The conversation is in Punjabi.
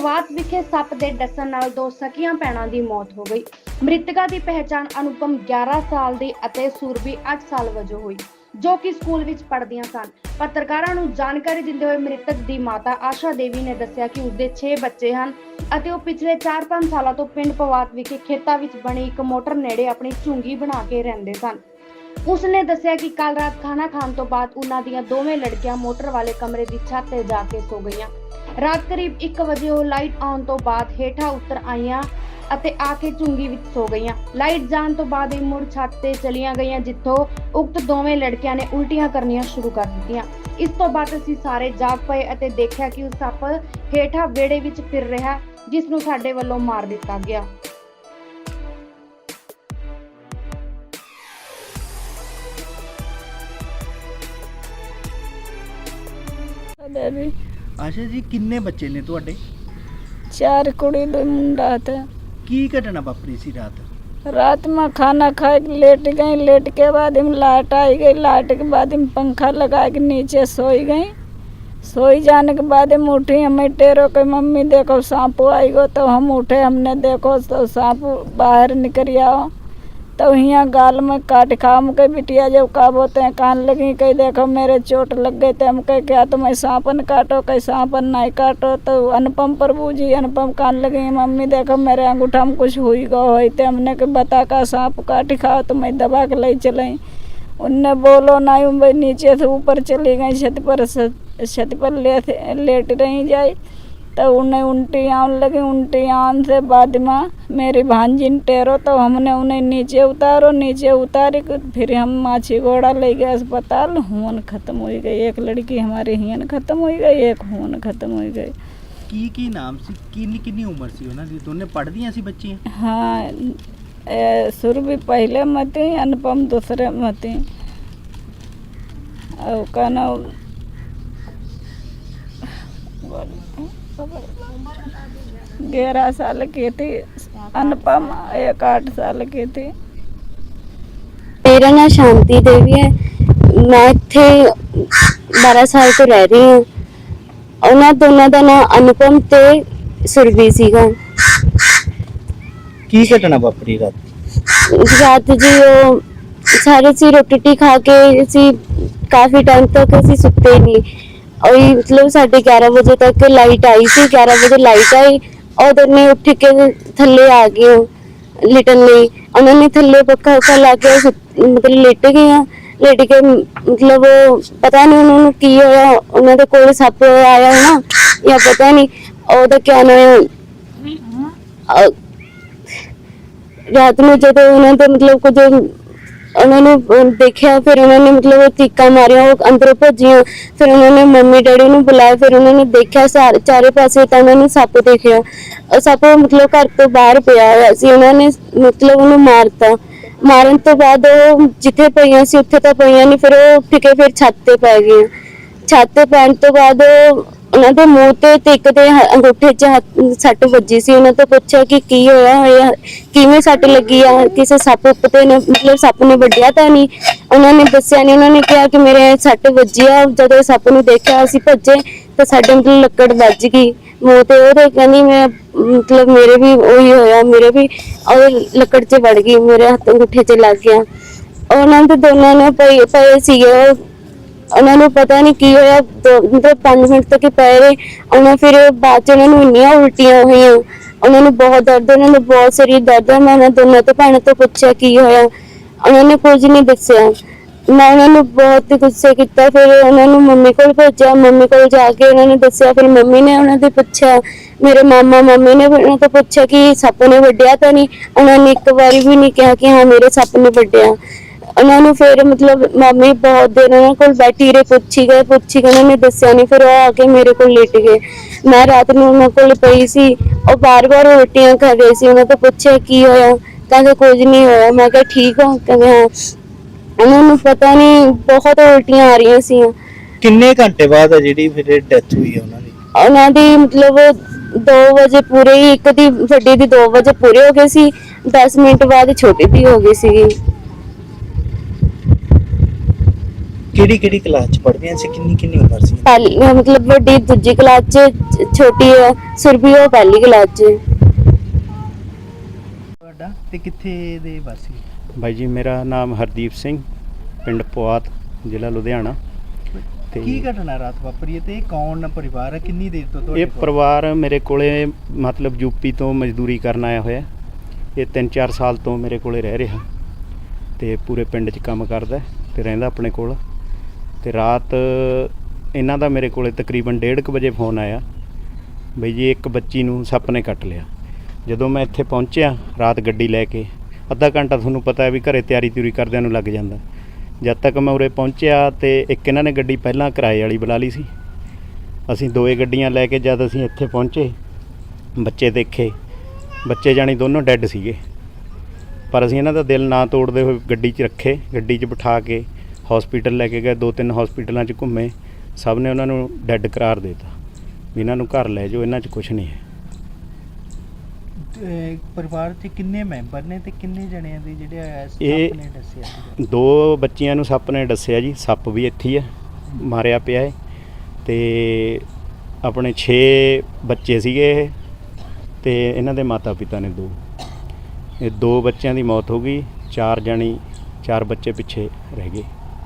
ਪਵਾਤ ਵਿਖੇ ਸੱਪ ਦੇ ਡਸਣ ਨਾਲ ਦੋ ਸਕੀਆਂ ਭੈਣਾਂ ਦੀ ਮੌਤ ਹੋ ਗਈ। ਮ੍ਰਿਤਕਾ ਦੀ ਪਹਿਚਾਣ ਅਨੁਪਮ 11 ਸਾਲ ਦੀ ਅਤੇ ਸੁਰਭੀ 8 ਸਾਲ ਵਜੋਂ ਹੋਈ, ਜੋ ਕਿ ਸਕੂਲ ਵਿੱਚ ਪੜ੍ਹਦੀਆਂ ਸਨ। ਪੱਤਰਕਾਰਾਂ ਨੂੰ ਜਾਣਕਾਰੀ ਦਿੰਦੇ ਹੋਏ ਮ੍ਰਿਤਕ ਦੀ ਮਾਤਾ ਆਸ਼ਾ ਦੇਵੀ ਨੇ ਦੱਸਿਆ ਕਿ ਉਸਦੇ 6 ਬੱਚੇ ਹਨ ਅਤੇ ਉਹ ਪਿਛਲੇ 4-5 ਸਾਲਾਂ ਤੋਂ ਪਿੰਡ ਪਵਾਤ ਵਿਖੇ ਖੇਤਾਂ ਵਿੱਚ ਬਣੀ ਇੱਕ ਮੋਟਰ ਨੇੜੇ ਆਪਣੀ ਝੁੰਗੀ ਬਣਾ ਕੇ ਰਹਿੰਦੇ ਸਨ। ਉਸਨੇ ਦੱਸਿਆ ਕਿ ਕੱਲ ਰਾਤ ਖਾਣਾ ਖਾਣ ਤੋਂ ਬਾਅਦ ਉਹਨਾਂ ਦੀਆਂ ਦੋਵੇਂ ਲੜਕੀਆਂ ਮੋਟਰ ਵਾਲੇ ਕਮਰੇ ਦੀ ਛੱਤ ਤੇ ਜਾ ਕੇ ਸੋ ਗਈਆਂ। ਰਾਤ ਕਰੀਬ 1 ਵਜੇ ਉਹ ਲਾਈਟ ਆਉਣ ਤੋਂ ਬਾਅਦ ਹੇਠਾਂ ਉਤਰ ਆਈਆਂ ਅਤੇ ਆ ਕੇ ਝੁੰਗੀ ਵਿੱਚ ਸੋ ਗਈਆਂ। ਲਾਈਟ ਜਾਣ ਤੋਂ ਬਾਅਦ ਇਹ ਮੁੜ ਛੱਤ ਤੇ ਚਲੀਆਂ ਗਈਆਂ, ਜਿੱਥੋਂ ਉਕਤ ਦੋਵੇਂ ਲੜਕੀਆਂ ਨੇ ਉਲਟੀਆਂ ਕਰਨੀਆਂ ਸ਼ੁਰੂ ਕਰ ਦਿੱਤੀਆਂ। ਇਸ ਤੋਂ ਬਾਅਦ ਅਸੀਂ ਸਾਰੇ ਜਾਗ ਪਏ ਅਤੇ ਦੇਖਿਆ ਕਿ ਉਹ ਸੱਪ ਹੇਠਾਂ ਵਿਹੜੇ ਵਿੱਚ ਫਿਰ ਰਿਹਾ, ਜਿਸ ਨੂੰ ਸਾਡੇ ਵੱਲੋਂ ਮਾਰ ਦਿੱਤਾ ਗਿਆ। ਦੇਵੀ ਆਸ਼ਾ ਜੀ ਕਿੰਨੇ ਬੱਚੇ ਨੇ ਤੁਹਾਡੇ चार कुड़ी दो मुंडा थे ਕੀ ਘਟਨਾ ਵਾਪਰੀ ਸੀ ਰਾਤ रात में खाना खा के लेट गई लेट के बाद हम लाइट आई गई लाइट के बाद हम पंखा लगा के नीचे सोई गई सोई जाने के बाद हम उठी हमें टेरो के मम्मी देखो सांप आई गो तो हम उठे हमने देखो तो सांप बाहर निकल आओ तो यहाँ गाल में काट खाम के बिटिया जब का बोते हैं कान लगी कही देखो मेरे चोट लग गई तो हम कहे क्या तुम्हें सांपन काटो कहीं सांपन नहीं काटो तो अनुपम प्रभु जी अनुपम कान लगी मम्मी देखो मेरे अंगूठा में कुछ हुई गो हुई तो हमने के बता का सांप काट खाओ तो मैं दबा के ले चलाई उनने बोलो नहीं भाई नीचे से ऊपर चली गई छत पर से- छत पर ले लेट रही जाई तो उन्हें उल्टी आन लगी उल्टी आन से बाद में मेरी भांजिन टेरो तो हमने उन्हें नीचे उतारो नीचे उतारी फिर हम माछी घोड़ा ले गए अस्पताल हुन खत्म हो गई। एक लड़की हमारी हियन खत्म हो गई एक हुन खत्म हो गई। की की नाम से? कितनी कितनी उम्र सी हो ना दोनों पढ़ दी ऐसी बच्ची हाँ शुरू भी पहले मती अनुपम दूसरे मती और कहना ग्यारह साल की थी अनुपम एक आठ साल की थी ਮੇਰਾ ਨਾਮ ਸ਼ਾਂਤੀ ਦੇਵੀ ਹੈ ਮੈਂ ਇੱਥੇ 12 ਸਾਲ ਤੋਂ ਰਹਿ ਰਹੀ ਹਾਂ ਉਹਨਾਂ ਦੋਨਾਂ ਦਾ ਨਾਮ ਅਨੁਪਮ ਤੇ ਸੁਰਭੀ ਸੀਗਾ ਕੀ ਘਟਨਾ ਵਾਪਰੀ ਰਾਤ ਰਾਤ ਜੀ ਉਹ ਸਾਰੇ ਸੀ ਰੋਟੀ ਟੀ ਖਾ ਕੇ ਅਸੀਂ ਕਾਫੀ ਟਾਈਮ ਤੱਕ ਅਸੀਂ ਸੁੱਤੇ ਨਹੀਂ ਉਹੀ ਮਤਲਬ ਸਾਡੇ 11 ਵਜੇ ਤੱਕ ਲਾਈਟ ਆਈ ਸੀ 11 ਵਜੇ ਲਾਈਟ ਆਈ ਉਹ ਦੋਨੇ ਉੱਠ ਕੇ ਥੱਲੇ ਆ ਗਏ ਉਹ ਲਿਟਣ ਲਈ ਉਹਨਾਂ ਨੇ ਥੱਲੇ ਪੱਖਾ ਉੱਖਾ ਲਾ ਕੇ ਸੁੱਤ- ਮਤਲਬ ਲੇਟ ਗਏ ਆ ਲੇਟ ਕੇ ਮ- ਮਤਲਬ ਉਹ ਪਤਾ ਨਹੀਂ ਉਹਨਾਂ ਨੂੰ ਕੀ ਹੋਇਆ ਉਹਨਾਂ ਦੇ ਕੋਲ ਸੱਪ ਆਇਆ ਹੋਣਾ ਜਾਂ ਪਤਾ ਨਹੀਂ ਉਹਦਾ ਕਿਆ ਨਾਮ ਹੈ ਅਹ ਰਾਤ ਨੂੰ ਜਦੋਂ ਉਹਨਾਂ ਨੂੰ ਦੇਖਿਆ, ਫਿਰ ਉਹਨਾਂ ਨੇ ਮਤਲਬ ਉਹ ਚੀਕਾਂ ਮਾਰੀਆਂ, ਉਹ ਅੰਦਰੋਂ ਭੱਜੀਆਂ। ਫਿਰ ਉਹਨਾਂ ਨੇ ਮੰਮੀ, ਡੈਡੀ ਨੂੰ ਬੁਲਾਇਆ, ਫਿਰ ਉਹਨਾਂ ਨੇ ਦੇਖਿਆ ਸਾਰੇ, ਚਾਰੇ ਪਾਸੇ ਤਾਂ ਉਹਨਾਂ ਨੇ ਸੱਪ ਦੇਖਿਆ। ਉਹ ਸੱਪ ਮਤਲਬ ਘਰ ਤੋਂ ਬਾਹਰ ਪਿਆ ਹੋਇਆ ਸੀ, ਉਹਨਾਂ ਨੇ ਮਤਲਬ ਉਹਨੂੰ ਮਾਰਤਾ। ਮਾਰਨ ਤੋਂ ਬਾਅਦ ਉਹ ਜਿੱਥੇ ਪਈਆਂ ਸੀ, ਉੱਥੇ ਤਾਂ ਪਈਆਂ ਨਹੀਂ, ਫਿਰ ਉਹ ਉੱਠ ਕੇ ਫਿਰ ਛੱਤ ਤੇ ਪੈ ਗਈਆਂ। ਛੱਤ ਤੇ ਪੈਣ ਤੋਂ ਬਾਅਦ ਉਹ ਉਹਨਾਂ ਦੇ ਮੂੰਹ ਤੇ ਤੇ ਇੱਕ ਦੇ ਹ- ਅੰਗੂਠੇ 'ਚ ਹੱਥ- ਸੱਟ ਵੱਜੀ ਸੀ। ਉਹਨਾਂ ਤੋਂ ਪੁੱਛਿਆ ਕਿ ਕੀ ਹੋਇਆ ਹੋਇਆ, ਕਿਵੇਂ ਸੱਟ ਲੱਗੀ ਆ? ਕਿਸੇ ਸੱਪ ਉੱਤੇ ਨੇ ਮਤਲਬ ਸੱਪ ਨੇ ਵੱਢਿਆ ਤਾਂ ਨਹੀਂ? ਉਹਨਾਂ ਨੇ ਦੱਸਿਆ ਨਹੀਂ। ਉਹਨਾਂ ਨੇ ਕਿਹਾ ਕਿ ਮੇਰੇ ਸੱਟ ਵੱਜੀ ਆ। ਜਦੋਂ ਸੱਪ ਨੂੰ ਦੇਖਿਆ, ਅਸੀਂ ਭੱਜੇ ਤੇ ਸਾਡੇ ਮਤਲਬ ਲੱਕੜ ਵੱਜ ਗਈ। ਮੂੰਹ ਤੇ ਉਹਦੇ ਕਹਿੰਦੀ, ਮੈਂ ਮਤਲਬ ਮੇਰੇ ਵੀ ਉਹੀ ਹੋਇਆ। ਮੇਰੇ ਵੀ ਉਹ ਲੱਕੜ 'ਚ ਵੜ ਗਈ। ਮੇਰੇ ਹੱਥ ਅੰਗੂਠੇ 'ਚ ਲੱਗ ਗਿਆ। ਉਹਨਾਂ ਦੇ ਦੋਨਾਂ ਨੇ ਪਏ ਪਏ ਸੀਗੇ। ਉਹ ਉਹਨਾਂ ਨੂੰ ਪਤਾ ਨਹੀਂ ਕੀ ਹੋਇਆ, ਦੋ- ਮਤਲਬ 5 ਮਿੰਟ ਤੱਕ ਹੀ ਪਏ ਰਹੇ। ਉਹਨਾਂ ਫਿਰ ਬਾਅਦ ਚ ਉਹਨਾਂ ਨੂੰ ਇੰਨੀਆਂ ਉਲਟੀਆਂ ਹੋਈਆਂ ਉਹਨਾਂ ਨੂੰ ਬਹੁਤ ਦਰਦ, ਉਹਨਾਂ ਨੂੰ ਬਹੁਤ ਸਰੀਰ ਦਰਦ ਹੈ ਮੈਂ ਉਹਨਾਂ ਦੋਨਾਂ ਤੋਂ ਭੈਣਾਂ ਤੋਂ ਪੁੱਛਿਆ ਕੀ ਹੋਇਆ। ਉਹਨਾਂ ਨੇ ਕੁਝ ਨਹੀਂ ਦੱਸਿਆ। ਮੈਂ ਉਹਨਾਂ ਨੂੰ ਬਹੁਤ ਗੁੱਸੇ ਕੀਤਾ। ਫਿਰ ਉਹਨਾਂ ਨੂੰ ਮੰਮੀ ਕੋਲ ਭੇਜਿਆ। ਮੰਮੀ ਕੋਲ ਜਾ ਕੇ ਉਹਨਾਂ ਨੇ ਦੱਸਿਆ। ਫਿਰ ਮੰਮੀ ਨੇ ਉਹਨਾਂ ਦੇ ਪੁੱਛਿਆ। ਮੇਰੇ ਮਾਮਾ ਮੰਮੀ ਨੇ ਵੀ ਉਹਨਾਂ ਤੋਂ ਪੁੱਛਿਆ ਕਿ ਸੱਪ ਨੇ ਵੱਢਿਆ ਤਾਂ ਨਹੀਂ ਉਹਨਾਂ ਨੇ ਇੱਕ ਵਾਰੀ ਵੀ ਨਹੀਂ ਕਿਹਾ ਕਿ ਹਾਂ ਮੇਰੇ ਸੱਪ ਨੇ ਵੱਢਿਆ। ਉਹਨਾਂ ਨੂੰ ਫਿਰ ਮਤਲਬ ਮੰਮੀ ਬਹੁਤ ਦੇਰ ਉਹਨਾਂ ਕੋਲ ਬੈਠੀ ਰਹੇ ਪੁੱਛੀ ਗਏ ਪੁੱਛੀ ਗਏ ਉਹਨਾਂ ਨੇ ਦੱਸਿਆ ਨਹੀਂ ਫਿਰ ਉਹ ਆ ਕੇ ਮੇਰੇ ਕੋਲ ਲੇਟ ਗਏ। ਮੈਂ ਰਾਤ ਨੂੰ ਉਹਨਾਂ ਕੋਲ ਪਈ ਸੀ ਉਹ ਬਾਰ-ਬਾਰ ਉਲਟੀਆਂ ਕਰ ਰਹੇ ਸੀ ਉਹਨਾਂ ਤੋਂ ਪੁੱਛਿਆ ਕੀ ਹੋਇਆ ਕਹਿੰਦੇ ਕੁਝ ਨਹੀਂ ਹੋਇਆ ਮੈਂ ਕਿਹਾ ਠੀਕ ਹੋ ਕਹਿੰਦੇ ਹਾਂ। ਉਹਨਾਂ ਨੂੰ ਪਤਾ ਨਹੀਂ ਬਹੁਤ ਉਲਟੀਆਂ ਆ ਰਹੀਆਂ ਸੀ ਕਿੰਨੇ ਘੰਟੇ ਬਾਅਦ ਆ ਜਿਹੜੀ ਫਿਰ ਡੈਥ ਹੋਈ ਹੈ ਉਹਨਾਂ ਦੀ? ਉਹਨਾਂ ਦੀ ਮਤਲਬ 2 ਵਜੇ ਪੂਰੇ ਹੀ ਇੱਕ ਦੀ ਵੱਡੀ ਦੀ 2 ਵਜੇ ਪੂਰੇ ਹੋ ਗਏ ਸੀ 10 ਮਿੰਟ ਬਾਅਦ ਛੋਟੀ ਦੀ ਹੋ ਗਈ ਸੀਗੀ। ਕਿਹੜੀ ਕਿਹੜੀ ਕਲਾਸ ਚ ਪੜ੍ਹਦੀਆਂ ਸੀ ਕਿੰਨੀ ਕਿੰਨੀ ਉਮਰ ਸੀ? ਪਹਿਲੀ ਮਤਲਬ ਵੱਡੀ ਦੂਜੀ ਕਲਾਸ 'ਚ ਛੋਟੀ ਹੈ ਸੁਰਭੀ ਉਹ ਪਹਿਲੀ ਕਲਾਸ 'ਚ। ਤੁਹਾਡਾ ਤੇ ਕਿੱਥੇ ਦੇ ਵਾਸੀ? ਬਾਈ ਜੀ ਮੇਰਾ ਨਾਮ ਹਰਦੀਪ ਸਿੰਘ ਪਿੰਡ ਪੁਆਤ ਜ਼ਿਲ੍ਹਾ ਲੁਧਿਆਣਾ। ਤੇ ਕੀ ਘਟਨਾ ਰਾਤ ਵਾਪਰੀ ਹੈ ਤੇ ਇਹ ਕੌਣ ਪਰਿਵਾਰ ਹੈ? ਕਿੰਨੀ ਦੇਰ ਤੋਂ ਤੁਹਾਡੇ ਇਹ ਕੋਲ? ਪਰਿਵਾਰ ਮੇਰੇ ਕੋਲੇ ਮਤਲਬ ਯੂਪੀ ਤੋਂ ਮਜ਼ਦੂਰੀ ਕਰਨ ਆਇਆ ਹੋਇਆ। ਇਹ 3-4 ਸਾਲ ਤੋਂ ਮੇਰੇ ਕੋਲੇ ਰਹਿ ਰਿਹਾ। ਤੇ ਪੂਰੇ ਪਿੰਡ 'ਚ ਕੰਮ ਕਰਦਾ ਹੈ ਤੇ ਰਹਿੰਦਾ ਆਪਣੇ ਕੋਲ। ਤੇ ਰਾਤ ਇਹਨਾਂ ਦਾ ਮੇਰੇ ਕੋਲੇ ਤਕਰੀਬਨ 1:30 ਵਜੇ ਫੋਨ ਆਇਆ ਬਈ ਜੀ, ਇੱਕ ਬੱਚੀ ਨੂੰ ਸੱਪ ਨੇ ਕੱਟ ਲਿਆ। ਜਦੋਂ ਮੈਂ ਇੱਥੇ ਪਹੁੰਚਿਆ, ਰਾਤ ਗੱਡੀ ਲੈ ਕੇ, ਅੱਧਾ ਘੰਟਾ ਤੁਹਾਨੂੰ ਪਤਾ ਹੈ ਵੀ ਘਰੇ ਤਿਆਰੀ ਤਿਉਰੀ ਕਰਦਿਆਂ ਨੂੰ ਲੱਗ ਜਾਂਦਾ। ਜਦ ਤੱਕ ਮੈਂ ਉਰੇ ਪਹੁੰਚਿਆ ਤੇ ਇੱਕ ਇਹਨਾਂ ਨੇ ਗੱਡੀ ਪਹਿਲਾਂ ਕਿਰਾਏ ਵਾਲੀ ਬੁਲਾ ਲਈ ਸੀ। ਅਸੀਂ ਦੋਏ ਗੱਡੀਆਂ ਲੈ ਕੇ ਜਦ ਅਸੀਂ ਇੱਥੇ ਪਹੁੰਚੇ, ਬੱਚੇ ਦੇਖੇ, ਬੱਚੇ ਜਾਣੀ ਦੋਨੋਂ ਡੈੱਡ ਸੀਗੇ। ਪਰ ਅਸੀਂ ਇਹਨਾਂ ਦਾ ਦਿਲ ਨਾ ਤੋੜਦੇ ਹੋਏ ਗੱਡੀ 'ਚ ਰੱਖੇ, ਗੱਡੀ 'ਚ ਬਿਠਾ ਕੇ ਹਸਪੀਟਲ ਲੈ ਕੇ ਗਏ ਦੋ ਤਿੰਨ ਹਸਪੀਟਲਾਂ 'ਚ ਘੁੰਮੇ ਸਭ ਨੇ ਉਹਨਾਂ ਨੂੰ ਡੈੱਡ ਕਰਾਰ ਦਿੱਤਾ। ਵੀ ਇਹਨਾਂ ਨੂੰ ਘਰ ਲੈ ਜਾਓ ਇਹਨਾਂ 'ਚ ਕੁਝ ਨਹੀਂ ਹੈ। ਪਰਿਵਾਰ ਚ ਕਿੰਨੇ ਮੈਂਬਰ ਨੇ ਤੇ ਕਿੰਨੇ ਜਣਿਆਂ ਦੇ ਜਿਹੜੇ ਇਹ- ਸੱਪ ਨੇ ਦੱਸਿਆ ਸੀਗਾ? ਦੋ ਬੱਚੀਆਂ ਨੂੰ ਸੱਪ ਨੇ ਦੱਸਿਆ ਜੀ ਸੱਪ ਵੀ ਇੱਥੇ ਹੀ ਹੈ ਮਾਰਿਆ ਪਿਆ ਹੈ ਤੇ ਆਪਣੇ 6 ਬੱਚੇ ਸੀਗੇ ਇਹ ਤੇ ਇਹਨਾਂ ਦੇ ਮਾਤਾ ਪਿਤਾ ਨੇ ਦੋ। ਇਹ ਦੋ ਬੱਚਿਆਂ ਦੀ ਮੌਤ ਹੋ ਗਈ ਚਾਰ ਜਾਣੀ ਚਾਰ ਬੱਚੇ ਪਿੱਛੇ ਰਹਿ ਗਏ।